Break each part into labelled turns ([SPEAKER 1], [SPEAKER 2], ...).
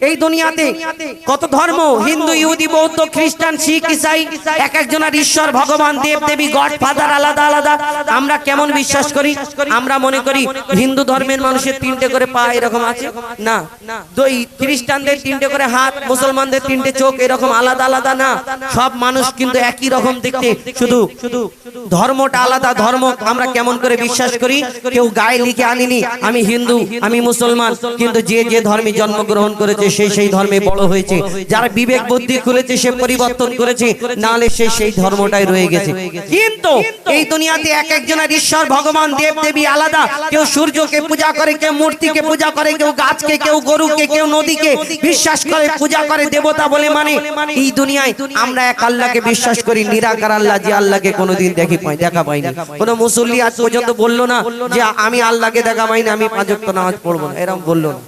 [SPEAKER 1] এই দুনিয়াতে কত ধর্ম হিন্দু ইহুদি বৌদ্ধ খ্রিস্টান শিখ ইসাই এক একজনের ঈশ্বর ভগবান দেব দেবী গড ফাদার আলাদা আলাদা। আমরা কেমন বিশ্বাস করি? আমরা মনে করি হিন্দু ধর্মের মানুষের তিনটে করে পা এরকম আছে? না। দুই খ্রিস্টানদের তিনটে করে হাত মুসলমানদের তিনটে চোখ এরকম আলাদা আলাদা না। সব মানুষ কিন্তু একই রকম দেখতে। শুধু শুধু ধর্মটা আলাদা ধর্ম আমরা কেমন করে বিশ্বাস করি? কেউ গায়ে লিখে আনিনি আমি হিন্দু আমি মুসলমান কিন্তু যে যে ধর্মে জন্মগ্রহণ করেছে সে সেই ধর্মে বড় হয়েছে। যারা বিবেক বুদ্ধি খুলেছে সে পরিবর্তন করেছে নালে সে সেই ধর্মটাই রয়ে গেছে। কিন্তু এই দুনিয়াতে এক একজনের ঈশ্বর ভগবান দেব দেবী আলাদা। কেউ সূর্যকে পূজা করে কেউ মূর্তিকে পূজা করে কেউ গাছকে কেউ গরুকে কেউ নদীকে বিশ্বাস করে পূজা করে দেবতা বলে মানে এই দুনিয়ায় আমরা এক আল্লাহকে বিশ্বাস করি নিরাকার আল্লাহ যে আল্লাহকে কোনোদিন দেখি পাই দেখা পাইনি কোনো মুসল্লি আজ পর্যন্ত বলল না যে আমি আল্লাহকে দেখা পাইনি আমি পাঁচ নামাজ পড়ব না এরকম বলল না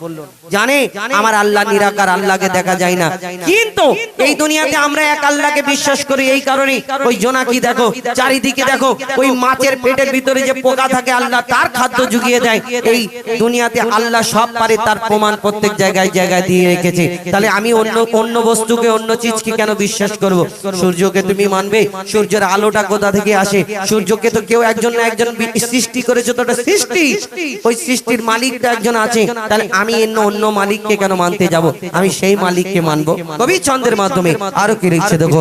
[SPEAKER 1] জানে আমার আল্লাহ নিরাকার আল্লাহকে দেখা যায় না। কিন্তু এই দুনিয়াতে আমরা এক আল্লাহকে বিশ্বাস করি, এই কারণে ওই জোনাকি দেখো, চারিদিকে দেখো, ওই মাছের পেটের ভিতরে যে পোকা থাকে, আল্লাহ তার খাদ্য জুগিয়ে দেয়। এই দুনিয়াতে আল্লাহ সব পারে, তার প্রমাণ প্রত্যেক জায়গায় জায়গায় দিয়ে রেখেছে। তাহলে আমি অন্য অন্য বস্তুকে, অন্য চিজকে কেন বিশ্বাস করব? সূর্যকে তুমি মানবে? সূর্যের আলোটা কোথা থেকে আসে? সূর্যকে তো কেউ একজন না একজন সৃষ্টি করেছে, তো সৃষ্টি। ওই সৃষ্টির মালিকটা একজন আছে। তাহলে আমি অন্য অন্য মালিককে কেন মানতে যাব? আমি সেই মালিককে মানবো। কবি ছন্দের মাধ্যমে আরও কি লিখছে দেখো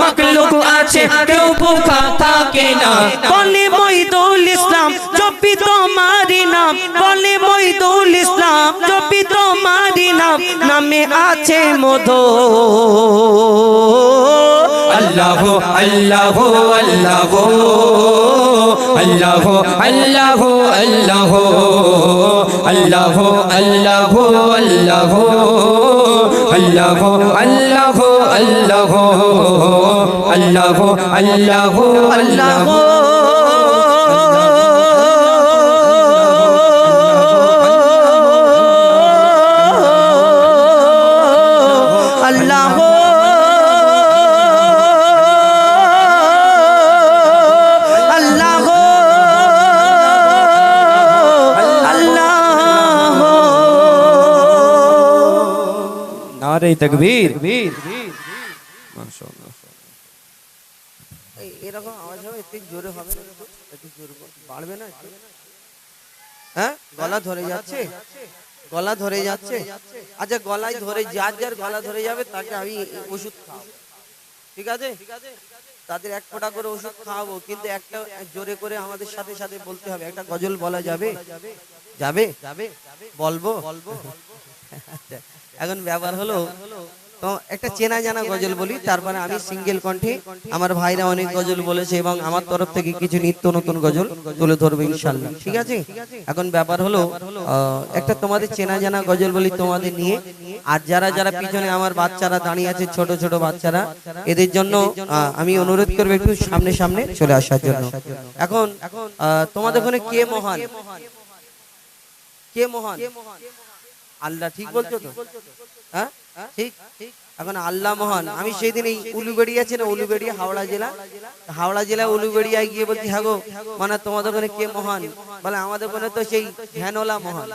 [SPEAKER 1] মাকলুক আছে, কেউ ভোকা থাকে না। বলে মইদুল ইসলাম জপি তোমারি নাম বলে মইদুল ইসলাম জপি তোমারি নাম নামে আছে মধু। আল্লাহ আল্লাহ। আল্লাহ আল্লাহ আল্লাহ। আল্লাহ আল্লাহ আল্লাহ। আল্লাহ আল্লাহ আল্লাহ। اللہ اللہ اللہ اللہ تکبیر. গলা ধরে যাচ্ছে? আচ্ছা গলায় ধরে যার যার গলা ধরে যাবে তাকে আমি ওষুধ খাওয়াবো। ঠিক আছে? তাদের এক ফোঁটা করে ওষুধ খাওয়াবো কিন্তু একটা জোরে করে আমাদের সাথে সাথে বলতে হবে একটা গজল বলা যাবে? যাবে? যাবে। বলব? বলব। এখন ব্যাপার হলো তো একটা চেনা জানা গজল বলি তারপরে আমি সিঙ্গেল কণ্ঠে আমার ভাইরা অনেক গজল বলেছে এবং আমার তরফ থেকে কিছু নিত্য নতুন গজল তুলে ধরবে ইনশাল্লাহ। ঠিক আছে? এখন ব্যাপার হলো একটা তোমাদের চেনা জানা গজল বলি তোমাদের নিয়ে। আর যারা যারা পিছনে আমার বাচ্চারা দাঁড়িয়ে আছে ছোট ছোট বাচ্চারা এদের জন্য আমি অনুরোধ করব একটু সামনে সামনে চলে আসার জন্য। এখন আহ, তোমাদের ওখানে কে মহান কে মহান? আল্লাহ ঠিক বলছো তো হ্যাঁ ঠিক? এখন আল্লাহ মহান। আমি সেই দিন এই উলুবেড়ি আছে না উলুবেড়ি হাওড়া জেলা? হাওড়া জেলা উলুবেড়িয়ায় গিয়ে বলছি হ্যাঁ গো মানে তোমাদের ওখানে কে মহান? বলে, আমাদের ওখানে তো সেই ভ্যানওয়ালা মহান।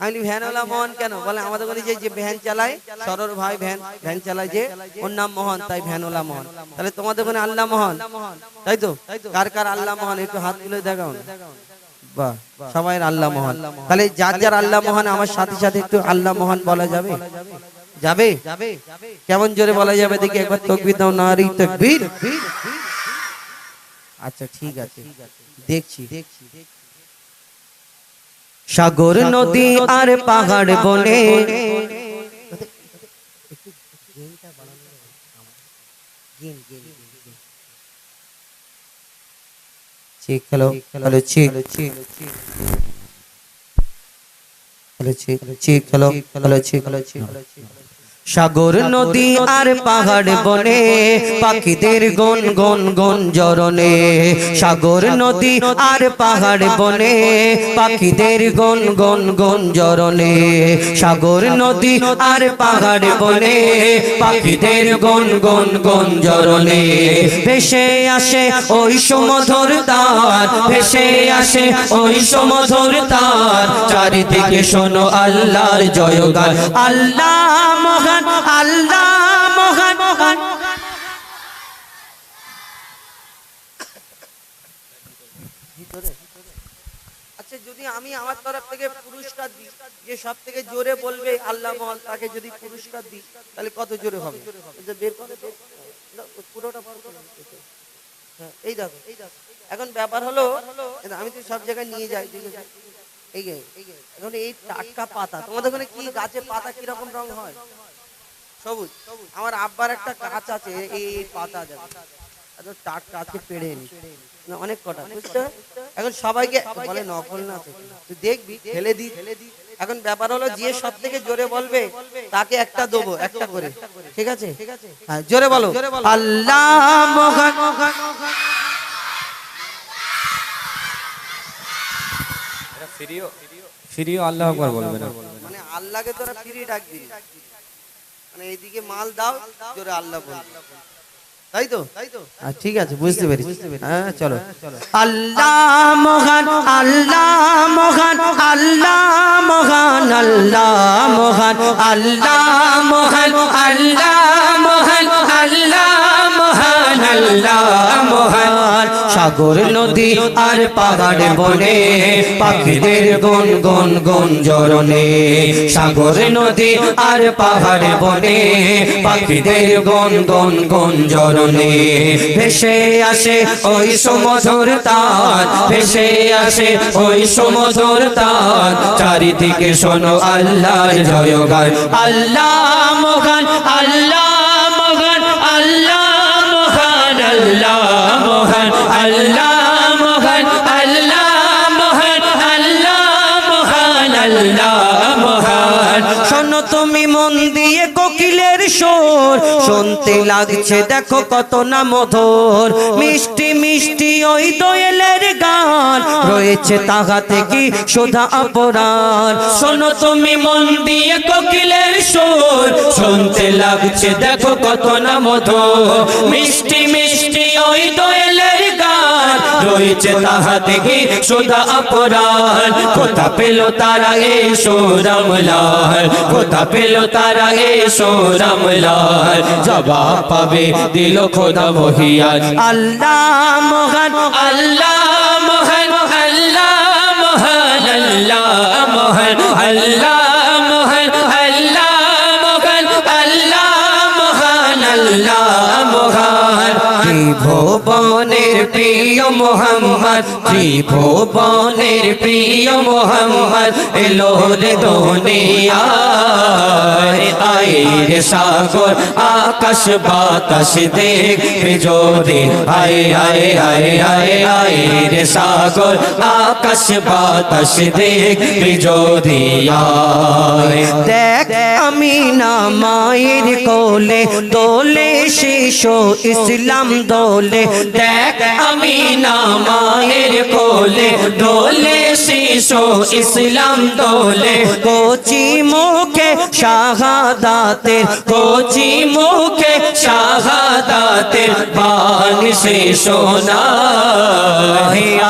[SPEAKER 1] আমি ভ্যানওয়ালা মহান কেন? বলে, আমাদের ওখানে যে ভ্যান চালায়, সরর ভাই ভ্যান ভ্যান চালায় যে, ওর নাম মহান, তাই ভ্যানওয়ালা মহান। তাহলে তোমাদের ওখানে আল্লাহ মহান? তাই তো? কার কার আল্লাহ মহান? একটু হাত তুলে দেখাও সবাই আল্লাহ মহান। তাহলে যার যার আল্লাহ মহান আমার সাথে সাথে একটু আল্লাহ মহান বলা যাবে? যাবে? কেমন জোরে বলা যাবে? দেখি একবার তকবির দাও নারী তকবির। আচ্ছা ঠিক আছে। দেখছি। দেখছি সাগর নদী আর পাহাড় বনে। check hello hello check hello check hello check hello check hello check hello check সাগর নদী আর পাহাড় বনে পাখিদের গন গন গন জরনে। সাগর নদী আর পাহাড় বনে পাখিদের গন গন গন জরনে। সাগর নদী আর পাহাড় বনে পাখিদের গন গন গন জরনে। ভেসে আসে ওই সমধর তার ভেসে আসে ওই সমধর তার। চারিদিকে শোনো আল্লাহর জয়গান আল্লাহ মহান আল্লাহ মহান। মহান আচ্ছা যদি আমি আমার তরফ থেকে পুরস্কার দিই যে সব থেকে জোরে বলবে আল্লাহ মহান তাকে যদি পুরস্কার দিই তাহলে কত জোরে হবে? বের করে পুরোটা হ্যাঁ, এই দেখো এই দেখো। এখন ব্যাপার হলো আমি তো সব জায়গায় নিয়ে যাই এই এখন এই টাটকা পাতা তোমাদের ওখানে কি গাছে পাতা কীরকম রং হয়? সবুজ। আমার আব্বার একটা গাছ আছে এই পাতা যাবে একদম টাটকা আজকে পেড়ে নি। অনেক কটা বুঝছ এখন সবাইকে বলে নকল না তো তুই দেখবি ফেলে দি। এখন ব্যাপার হলো যে সব থেকে জোরে বলবে তাকে একটা দেবো একটা করে। ঠিক আছে? হ্যাঁ জোরে বলো। আল্লাহ মহান।
[SPEAKER 2] ফিরিও আল্লাহ আকবার বলবে না।
[SPEAKER 1] মানে আল্লাহকে তোরা ফিরি ডাক দিবি। মানে এইদিকে মাল দাও জোরে আল্লাহ বল তাই তো? হ্যাঁ, ঠিক আছে বুঝতে পারি হ্যাঁ চলো। আল্লাহ মহান আল্লাহ মহান আল্লাহ মহান আল্লাহ মহান আল্লাহ মহান আল্লাহ মহান আল্লাহ মহান। সাগর নদী আর পাহাড় বনে, পাখিদের গন গন গন জরনে সাগর নদী আর পাহাড় বনে, পাখিদের গন গন গন জরনে ভেসে আসে ওই সমধুর তার, ভেসে আসে ওই সমধুর তার, চারিদিকে শোনো আল্লাহর জয়গান, আল্লাহ মহান আল্লাহ মহান, আল্লাহ আল্লাহ মহান আল্লাহ মহান আল্লাহ মহান আল্লাহ মহান আল্লাহ মহান। শোনো তুমি মন সুর শুনতে লাগছে, দেখো কত না মধুর। মিষ্টি মিষ্টি ওই দোয়েলের গান, রয়েছে তাহাতে কি সোধা অপরাণ। শোনো তুমি মন দিয়ে কোকিলের সুর, শুনতে লাগছে, দেখো কত না মধুর। মিষ্টি মিষ্টি ওই গান রয়েছে তাহাতে কি সোধা অপরাণ কোথা পেল তারা এই সোরামলাল কোথা পেল তারা এই সোরামলাল জবাব পাবে দিল খোদা মহিয়ান আল্লাহ মহান আল্লাহ মহান আল্লাহ মহান আল্লাহ মহান আল্লাহ মহান আল্লাহ মহান আল্লাহ মহান আল্লাহ মহান। ত্রিভুবনের প্রিয় মোহাম্মদ, ত্রিভুবনের প্রিয় মোহাম্মদ, এলো রে দুনিয়ায় আয়ের সাগর, আকাশ বাতাস দেখ জোরে আয় আয় আয় আয় আয়ের সাগর, আকাশ বাতাস দেখ জোরে আয় দেখ আমি না মায়ের কোলে দোলে শিশু ইসলাম ڈولے امینہ مائر کھولے ڈولے سی শিশু
[SPEAKER 3] ইসলাম দোলে।
[SPEAKER 1] কচি মুখে শাহাদাতের,
[SPEAKER 3] কোচি মুখে শাহাদাতের বাণী সে শোনা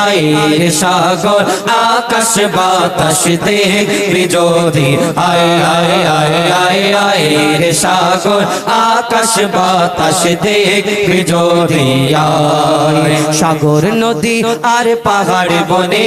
[SPEAKER 3] আয়ের সাগর, আকাশ বাতাস দেখবি যদি। আয় আয় আয় আয়, আয়ের সাগর, আকাশ বাতাস দেখবি যদি।
[SPEAKER 1] সাগর নদী
[SPEAKER 3] আর পাহাড় বনে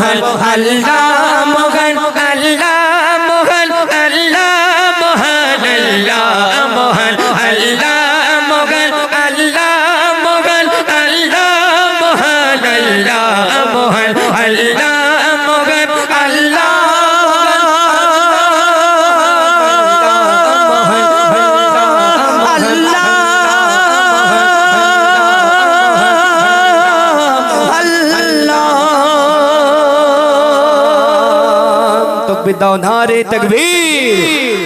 [SPEAKER 3] محل اللہ দাও নারে তকবীর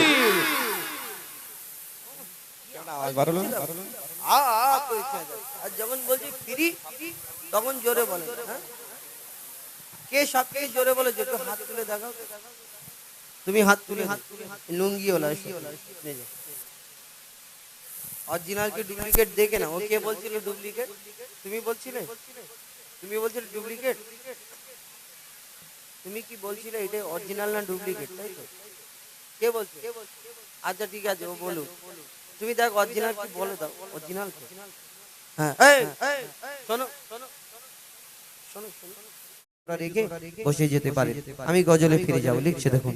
[SPEAKER 4] যখন বলছি ফ্রি তখন জোরে বলে হ্যাঁ? কে সব থেকে জোরে বলে যে হাত তুলে দেখাও তুমি হাত তুলে হাত তুলে লুঙ্গি ওলা অরিজিনাল কি ডুপ্লিকেট দেখে না ও কে বলছিল ডুপ্লিকেট তুমি বলছিলে তুমি বলছিলে ডুপ্লিকেট তুমি কি বলছিলে এটা অরিজিনাল না ডুপ্লিকেট তাই তো? কে বলছে? আচ্ছা ঠিক আছে ও বলুক। তুমি দেখ অরিজিনাল কি বলে দাও অরিজিনাল হ্যাঁ এই, শোনো শোনো শোনো শোনো। রেখে বসে যেতে পারে। আমি গজলে ফিরে যাব লিখছে দেখুন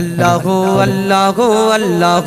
[SPEAKER 1] আল্লাহ আল্লাহ আল্লাহ।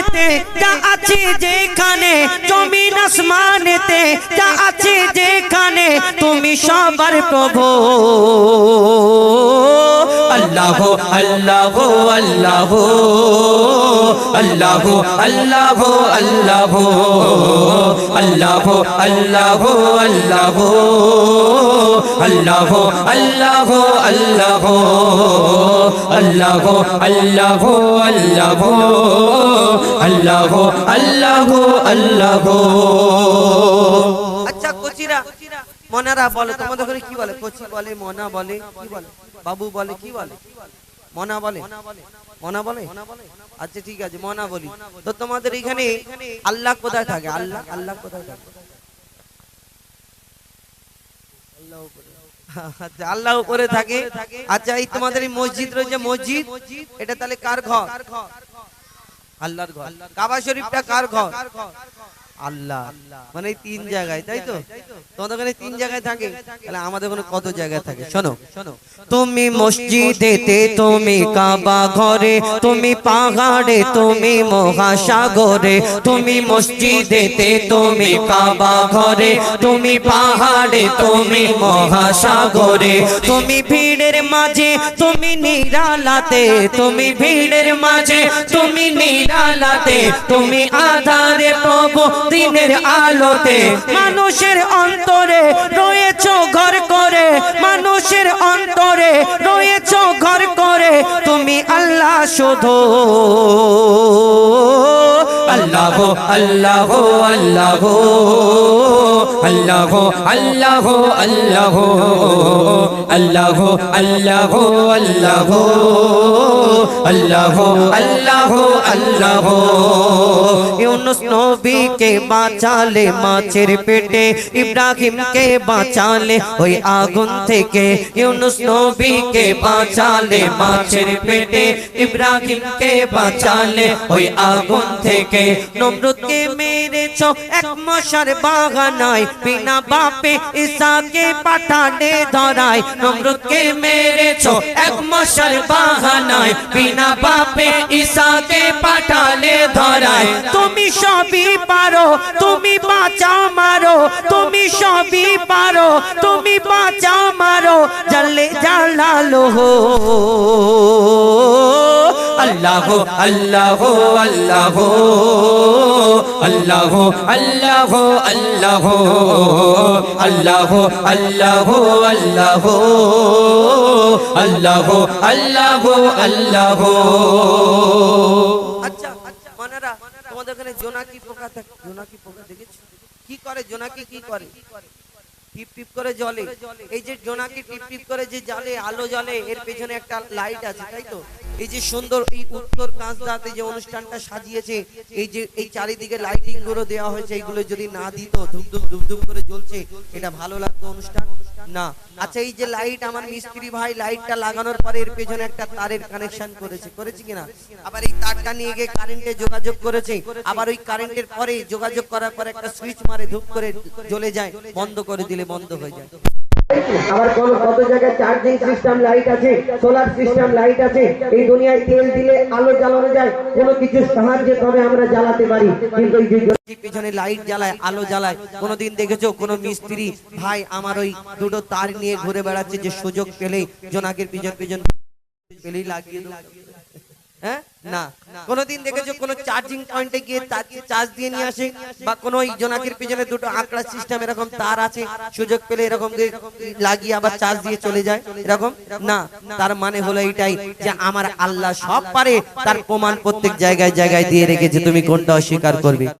[SPEAKER 1] আসমানেতে যা আছে যেখানে জমিন আসমানেতে যা আছে যেখানে তুমি সবার প্রভু আল্লাহ আল্লাহ আল্লাহ আল্লাহ আল্লাহ আল্লাহ আল্লাহ আল্লাহ আল্লাহ আল্লাহ আল্লাহ আল্লাহ আল্লাহ আল্লাহ আল্লাহ আল্লাহ আল্লাহ আল্লাহ।
[SPEAKER 4] আচ্ছা মনারা বলে, তোমাদের ওখানে কি বলে? বলে, মনা বলে, কি বলে? বাবু বলে, কি বলে? মনা বলে? মনা বলে? আচ্ছা ঠিক আছে, মনা বলি। তো তোমাদের এখানে আল্লাহ কোথায় থাকে? আল্লাহ আল্লাহ কোথায় থাকে? আচ্ছা আল্লাহ উপরে থাকে। আচ্ছা এই তোমাদের এই মসজিদ রয়েছে, মসজিদ? এটা তাহলে কার ঘর? আল্লাহর ঘর। কাবা শরীফটা কার ঘর? আল্লাহ মানে এই তিন জায়গায় তাই তো তোমাদের ওখানে তিন জায়গায় থাকে তাহলে আমাদের ওখানে কত জায়গায় থাকে শোনো শোনো
[SPEAKER 1] তুমি মসজিদেতে তুমি কাবা ঘরে তুমি পাহাড়ে তুমি মহাসাগরে তুমি মসজিদেতে তুমি কাবা ঘরে তুমি পাহাড়ে তুমি মহাসাগরে তুমি ভিড়ের মাঝে তুমি নিরালাতে তুমি ভিড়ের মাঝে তুমি নিরালাতে তুমি আধারে প্রভু দিনের আলোতে মানুষের অন্তরে রয়েছ ঘর করে মানুষের অন্তরে রয়েছ ঘর করে তুমি আল্লাহ শুধু। আল্লাহ
[SPEAKER 3] আল্লাহ আল্লাহ আল্লাহ আল্লাহ আল্লাহ আল্লাহ আল্লাহ আল্লাহ আল্লাহ আল্লাহ আল্লাহ
[SPEAKER 5] ইউনুস নবীকে বাঁচালে মাছের পেটে ইব্রাহিমকে বাঁচালে ওই আগুন থেকে ইউনুস নবীকে বাঁচালে মাছের পেটে ইব্রাহিমকে বাঁচালে ওই আগুন থেকে নমরুদকে মেরেছ, এক মশার বাগানায় বিনা বাপে ঈসাকে পাঠানে ধরায়। নমরুদকে মেরেছ, এক মশার বাগানায় বিনা বাপে ঈসাকে পাঠালে ধরায়। তুমি সবই পারো, তুমি বাঁচাও, মারো। তুমি সবই পারো, তুমি বাঁচাও, মারো। জানলে জালালো হো।
[SPEAKER 3] আল্লাহ আল্লাহ আল্লাহ আল্লাহ আল্লাহ আল্লাহ আল্লাহ আল্লাহ আল্লাহ আল্লাহ আল্লাহ আল্লাহ
[SPEAKER 1] আচ্ছা মানারা, তোমাদের ওখানে জোনাকি পোকা থাকে জোনাকি পোকা দেখেছ? কি করে? জোনাকি কি করে? টিপ টিপ করে জ্বলে এই যে জোনাকি টিপ টিপ করে যে জ্বলে আলো জ্বলে এর পেছনে একটা লাইট আছে তাই তো? এই যে সুন্দর এই উত্তর কাঁচদাতে যে অনুষ্ঠানটা সাজিয়েছে এই যে এই চারিদিকে লাইটিংগুলো দেওয়া হয়েছে এইগুলো যদি না দিত ধুপ ধুপ ধুপ ধুপ করে জ্বলছে এটা ভালো লাগতো অনুষ্ঠান। না। আচ্ছা এই যে লাইট আমার মিস্ত্রি ভাই লাইটটা লাগানোর পরে এর পেছনে একটা তারের কানেকশন করেছে। করেছে কিনা আবার এই তারটা নিয়ে গিয়ে কারেন্টে যোগাযোগ করেছে। আবার ওই কারেন্টের পরে যোগাযোগ করার পরে একটা সুইচ মারে ধূপ করে জ্বলে যায়, বন্ধ করে দিলে বন্ধ হয়ে যায়।
[SPEAKER 6] আবার কোন কত জায়গায় চার্জিং সিস্টেম লাইট আছে সোলার সিস্টেম লাইট আছে, এই দুনিয়ায় তেল দিলে আলো জ্বালানো যায়, কোনো কিছু সাহায্যে তবে আমরা জ্বালাতে পারি। কিন্তু এই যে
[SPEAKER 1] পিছনে লাইট জ্বালায়, আলো জ্বালায়, কোনোদিন দেখেছ, কোন মিস্ত্রি, ভাই, আমার ওই দুটো তার নিয়ে ঘুরে বেড়াচ্ছে, যে সুযোগ পেলেই, জোনাকের পিছন পিছন পেলেই লাগিয়ে দেবো। হ্যাঁ? না। কোনোদিন দেখেছ কোনো চার্জিং পয়েন্টে গিয়ে চার্জ দিয়ে নিয়ে আসে? বা কোনো ওই পিছনে দুটো আঁকড়া সিস্টেম এরকম তার আছে? সুযোগ পেলে এরকম লাগিয়ে আবার চার্জ দিয়ে চলে যায়? এরকম? না। তার মানে হলো এটাই যে আমার আল্লাহ সব পারে তার প্রমাণ প্রত্যেক জায়গায় জায়গায় দিয়ে রেখেছে। তুমি কোনটা অস্বীকার করবে?